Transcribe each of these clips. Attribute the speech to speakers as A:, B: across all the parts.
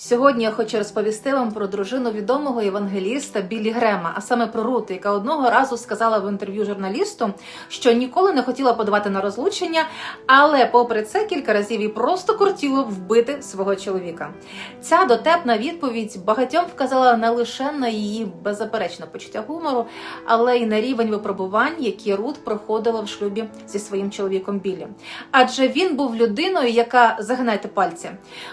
A: Сьогодні я хочу розповісти вам про дружину відомого євангеліста Білі Грема, а саме про Рут, яка одного разу сказала в інтерв'ю журналісту, що ніколи не хотіла подавати на розлучення, але попри це кілька разів їй просто кортіло вбити свого чоловіка. Ця дотепна відповідь багатьом вказала не лише на її беззаперечне почуття гумору, але й на рівень випробувань, які Рут проходила в шлюбі зі своїм чоловіком Білі. Адже він був людиною, яка загинайте пальці,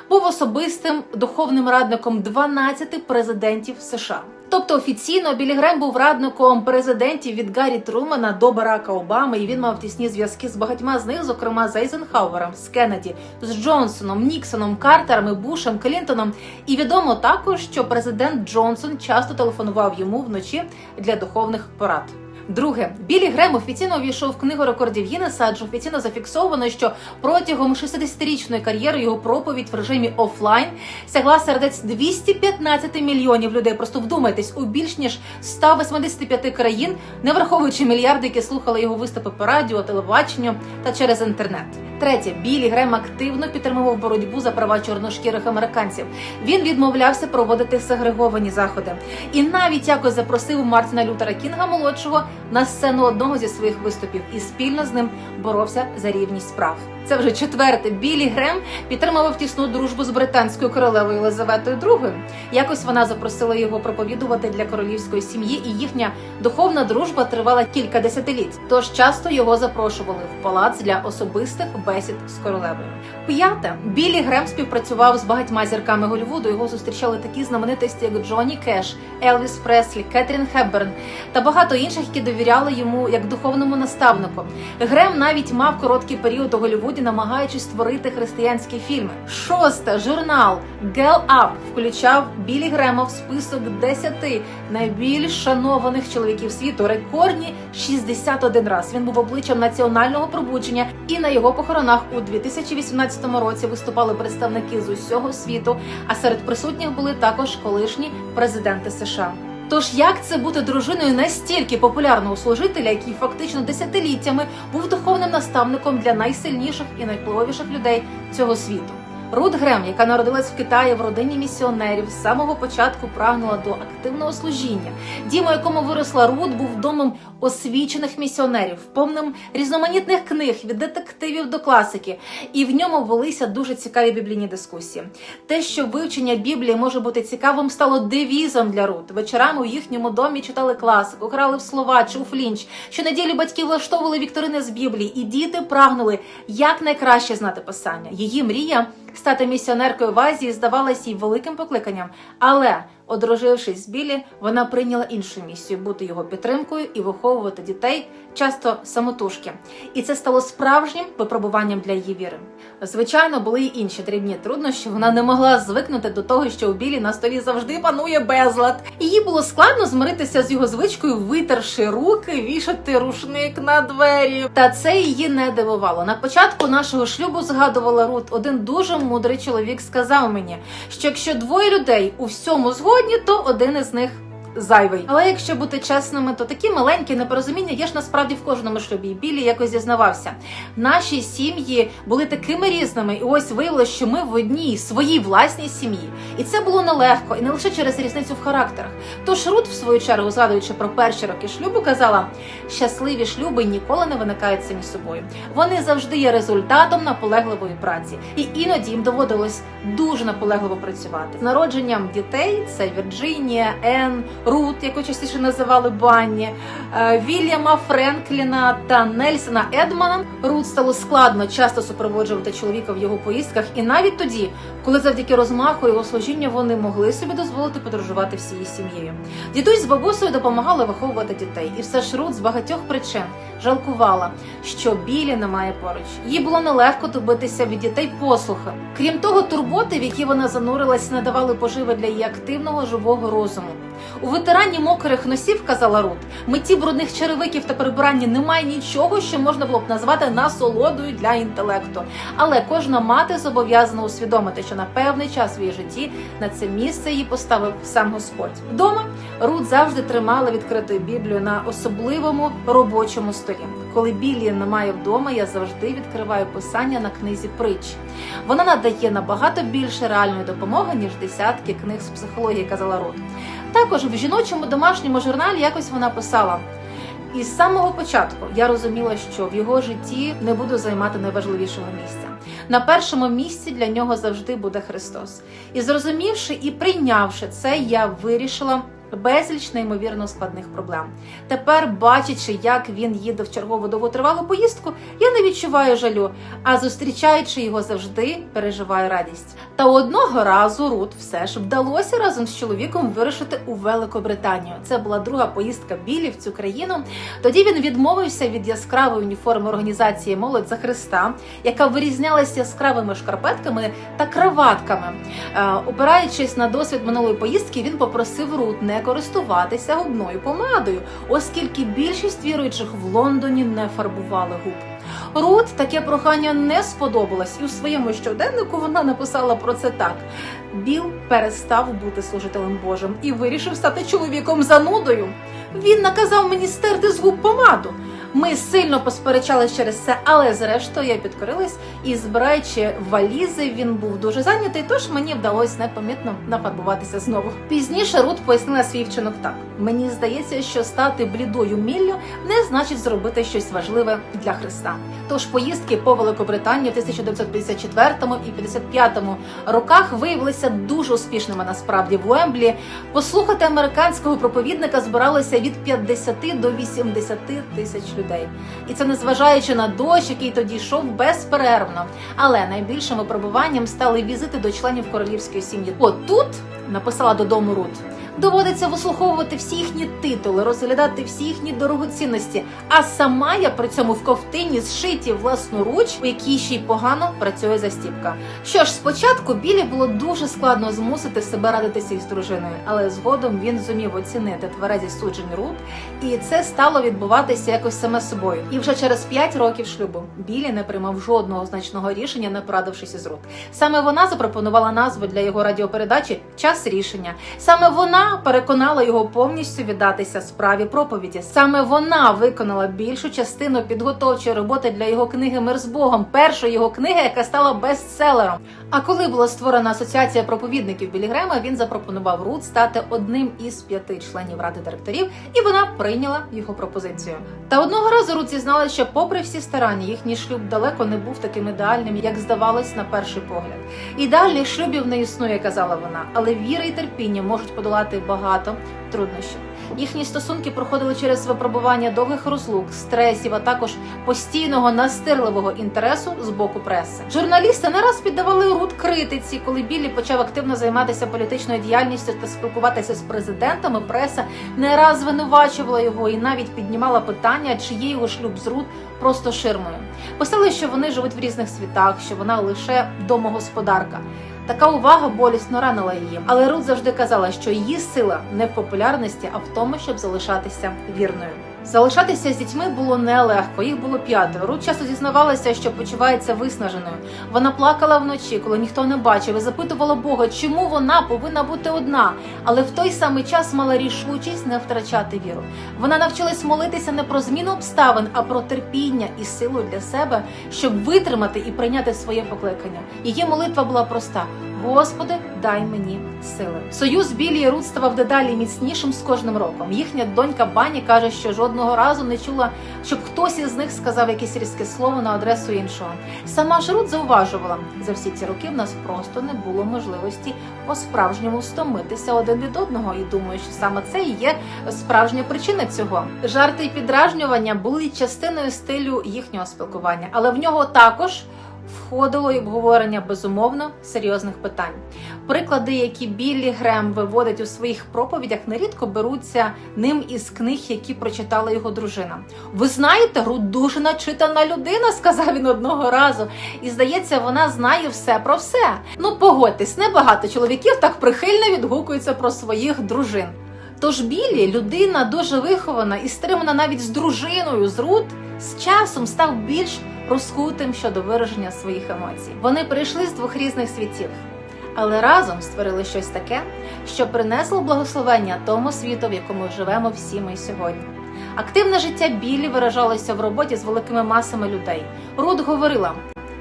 A: був особистим духовним радником 12 президентів США. Тобто офіційно Білі Грем був радником президентів від Гаррі Трумана до Барака Обами, і він мав тісні зв'язки з багатьма з них, зокрема з Ейзенхауером, з Кеннеді, з Джонсоном, Ніксоном, Картером, і Бушем, Клінтоном. І відомо також, що президент Джонсон часто телефонував йому вночі для духовних порад. Друге, Білі Грем офіційно увійшов в книгу рекордів Гіннеса, адже офіційно зафіксовано, що протягом 60-річної кар'єри його проповідь в режимі офлайн сягла сердець 215 мільйонів людей. Просто вдумайтесь, у більш ніж 185 країн, не враховуючи мільярди, які слухали його виступи по радіо, телебаченню та через інтернет. Третє, Білі Грем активно підтримував боротьбу за права чорношкірих американців. Він відмовлявся проводити сегреговані заходи і навіть якось запросив Мартіна Лютера Кінга молодшого на сцену одного зі своїх виступів і спільно з ним боровся за рівність справ. Це вже четверте. Білі Грем підтримував тісну дружбу з британською королевою Єлизаветою II. Якось вона запросила його проповідувати для королівської сім'ї, і їхня духовна дружба тривала кілька десятиліть. Тож часто його запрошували в палац для особистих бесід з королевою. П'яте Білі Грем співпрацював з багатьма зірками Голлівуду. Його зустрічали такі знаменитості, як Джонні Кеш, Елвіс Преслі, Кетрін Хепберн та багато інших, які довіряли йому як духовному наставнику. Грем навіть мав короткий період у Голлівуді, намагаючись створити християнські фільми. Шосте журнал Girl Up включав Білі Грема в список 10 найбільш шанованих чоловіків світу. Рекордні 61 раз. Він був обличчям національного пробудження, і на його похоронах у 2018 році виступали представники з усього світу. А серед присутніх були також колишні президенти США. Тож як це бути дружиною настільки популярного служителя, який фактично десятиліттями був духовним наставником для найсильніших і найвпливовіших людей цього світу? Рут Грем, яка народилась в Китаї в родині місіонерів, з самого початку прагнула до активного служіння. Дім, у якому виросла Рут, був домом освічених місіонерів, повним різноманітних книг від детективів до класики, і в ньому велися дуже цікаві біблійні дискусії. Те, що вивчення Біблії може бути цікавим, стало девізом для Рут. Вечорами у їхньому домі читали класику, грали в слова чи у флінч. Щонеділі батьки влаштовували вікторини з Біблії, і діти прагнули якнайкраще знати писання. Її мрія стати місіонеркою в Азії здавалась їй великим покликанням, але одружившись з Білі, вона прийняла іншу місію бути його підтримкою і виховувати дітей, часто самотужки. І це стало справжнім випробуванням для її віри. Звичайно, були й інші дрібні труднощі. Вона не могла звикнути до того, що у білі на столі завжди панує безлад. Їй було складно змиритися з його звичкою, витерши руки, вішати рушник на двері. Та це її не дивувало. На початку нашого шлюбу згадувала Рут, один дуже мудрий чоловік сказав мені, що якщо двоє людей у всьому згодні, то один із них. Зайвий, але якщо бути чесними, то такі маленькі непорозуміння є ж насправді в кожному шлюбі. Білі якось зізнавався. Наші сім'ї були такими різними, і ось виявилося, що ми в одній своїй власній сім'ї, і це було нелегко, і не лише через різницю в характерах. Тож Рут, в свою чергу, згадуючи про перші роки шлюбу, казала: щасливі шлюби ніколи не виникають самі собою. Вони завжди є результатом наполегливої праці, і іноді їм доводилось дуже наполегливо працювати. З народженням дітей це Вірджинія, Енн, Рут, яку частіше називали Банні, е, Вільяма Френкліна та Нельсона Едмана. Рут стало складно часто супроводжувати чоловіка в його поїздках, і навіть тоді, коли завдяки розмаху його служіння вони могли собі дозволити подорожувати всією сім'єю. Дідусь з бабусею допомагали виховувати дітей, і все ж Рут з багатьох причин жалкувала, що білі немає поруч. Їй було нелегко добитися від дітей послухи. Крім того, турботи, в які вона занурилась, не давали поживи для її активного живого розуму. У ветерані мокрих носів, казала Рут, митті брудних черевиків та прибирання немає нічого, що можна було б назвати насолодою для інтелекту. Але кожна мати зобов'язана усвідомити, що на певний час в її житті на це місце її поставив сам Господь. Вдома Рут завжди тримала відкритою Біблію на особливому робочому столі. Коли Біллі немає вдома, я завжди відкриваю писання на книзі притч. Вона надає набагато більше реальної допомоги, ніж десятки книг з психології, казала Рут. Також в жіночому домашньому журналі якось вона писала. І з самого початку я розуміла, що в його житті не буду займати найважливішого місця. На першому місці для нього завжди буде Христос. І зрозумівши і прийнявши це, я вирішила безліч неймовірно складних проблем. Тепер, бачачи, як він їде в чергову довготривалу поїздку, я не відчуваю жалю, а зустрічаючи його завжди, переживаю радість. Та одного разу Рут все ж вдалося разом з чоловіком вирушити у Великобританію. Це була друга поїздка Білі в цю країну. Тоді він відмовився від яскравої уніформи організації Молодь за Христа, яка вирізнялася яскравими шкарпетками та краватками. Е, Опираючись на досвід минулої поїздки, він попросив Рут не користуватися губною помадою, оскільки більшість віруючих в Лондоні не фарбували губ. Рут таке прохання не сподобалось, і у своєму щоденнику вона написала про це так: Біл перестав бути служителем Божим і вирішив стати чоловіком занудою. Він наказав мені стерти з губ помаду. Ми сильно посперечались через це, але зрештою я підкорилась і збираючи валізи, він був дуже зайнятий, тож мені вдалося непомітно нафарбуватися знову. Пізніше Рут пояснила свій вчинок так: мені здається, що стати блідою міллю не значить зробити щось важливе для Христа. Тож поїздки по Великобританії в 1954 і 55 роках виявилися дуже успішними. Насправді в Уемблі послухати американського проповідника збиралося від 50 до 80 тисяч людей. І це незважаючи на дощ, який тоді йшов безперервно. Але найбільшим випробуванням стали візити до членів королівської сім'ї. Отут тут написала додому Рут. Доводиться вислуховувати всі їхні титули, розглядати всі їхні дорогоцінності. А сама я при цьому в ковтині зшиті власноруч, у якій ще й погано працює застіпка. Що ж, спочатку білі було дуже складно змусити себе радитися із дружиною, але згодом він зумів оцінити тверезість суджень Рут, і це стало відбуватися якось саме собою. І вже через 5 років шлюбу білі не приймав жодного значного рішення, не порадившись із Рут. Саме вона запропонувала назву для його радіопередачі Час рішення. Саме вона переконала його повністю віддатися справі проповіді. Саме вона виконала більшу частину підготовчої роботи для його книги Мир з Богом, першої його книги, яка стала бестселером. А коли була створена асоціація проповідників Білі Грема, він запропонував Рут стати одним із п'яти членів ради директорів, і вона прийняла його пропозицію. Та одного разу Рут зізналася, що, попри всі старання, їхній шлюб далеко не був таким ідеальним, як здавалось на перший погляд. Ідеальних шлюбів не існує, казала вона, але віра і терпіння можуть подолати багато труднощів. Їхні стосунки проходили через випробування довгих розлук, стресів, а також постійного настирливого інтересу з боку преси. Журналісти не раз піддавали Рут критиці, коли Біллі почав активно займатися політичною діяльністю та спілкуватися з президентами. Преса не раз звинувачувала його і навіть піднімала питання, чи є його шлюб з Рут просто ширмою. Писали, що вони живуть в різних світах, що вона лише домогосподарка. Така увага болісно ранила її, але Рут завжди казала, що її сила не в популярності, а в тому, щоб залишатися вірною. Залишатися з дітьми було нелегко, їх було п'ятеро. Рут часто зізнавалася, що почувається виснаженою. Вона плакала вночі, коли ніхто не бачив, і запитувала Бога, чому вона повинна бути одна. Але в той самий час мала рішучість не втрачати віру. Вона навчилась молитися не про зміну обставин, а про терпіння і силу для себе, щоб витримати і прийняти своє покликання. Її молитва була проста. Господи, дай мені сили. Союз Білі і Рут ставав дедалі міцнішим з кожним роком. Їхня донька Бані каже, що жодного разу не чула, щоб хтось із них сказав якесь різке слово на адресу іншого. Сама ж Рут зауважувала, за всі ці роки в нас просто не було можливості по-справжньому стомитися один від одного. І думаю, що саме це і є справжня причина цього. Жарти і підражнювання були частиною стилю їхнього спілкування, але в нього також входило й обговорення безумовно серйозних питань. Приклади, які Біллі Грем виводить у своїх проповідях, нерідко беруться ним із книг, які прочитала його дружина. Ви знаєте, Рут дуже начитана людина, сказав він одного разу. І здається, вона знає все про все. Ну погодьтесь, небагато чоловіків так прихильно відгукуються про своїх дружин. Тож Біллі, людина дуже вихована і стримана навіть з дружиною, з Рут, з часом став більш розкутим щодо вираження своїх емоцій. Вони прийшли з двох різних світів, але разом створили щось таке, що принесло благословення тому світу, в якому живемо всі ми сьогодні. Активне життя Білі виражалося в роботі з великими масами людей. Рут говорила.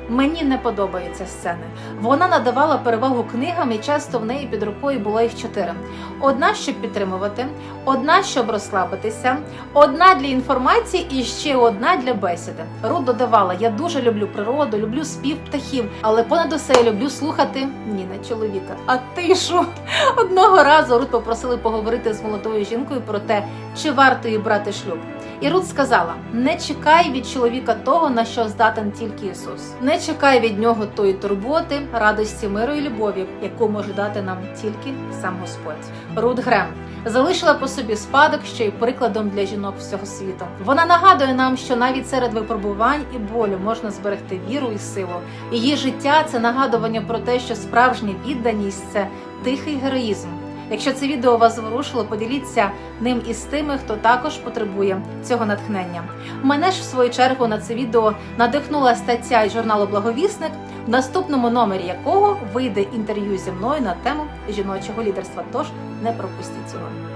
A: Мені не подобаються сцени. Вона надавала перевагу книгам, і часто в неї під рукою було їх чотири: одна, щоб підтримувати, одна, щоб розслабитися, одна для інформації і ще одна для бесіди. Рут додавала: я дуже люблю природу, люблю спів птахів, але понад усе я люблю слухати ні, не чоловіка, а тишу. Одного разу Рут попросили поговорити з молодою жінкою про те, чи варто їй брати шлюб. І Рут сказала: не чекай від чоловіка того, на що здатен тільки Ісус. Не чекай від нього тої турботи, радості, миру і любові, яку може дати нам тільки сам Господь. Рут Грем залишила по собі спадок, що є прикладом для жінок всього світу. Вона нагадує нам, що навіть серед випробувань і болю можна зберегти віру і силу. Її життя це нагадування про те, що справжня відданість це тихий героїзм. Якщо це відео вас зворушило, поділіться ним із тими, хто також потребує цього натхнення. Мене ж в свою чергу на це відео надихнула стаття із журналу Благовісник, в наступному номері якого вийде інтерв'ю зі мною на тему жіночого лідерства. Тож не пропустіть цього.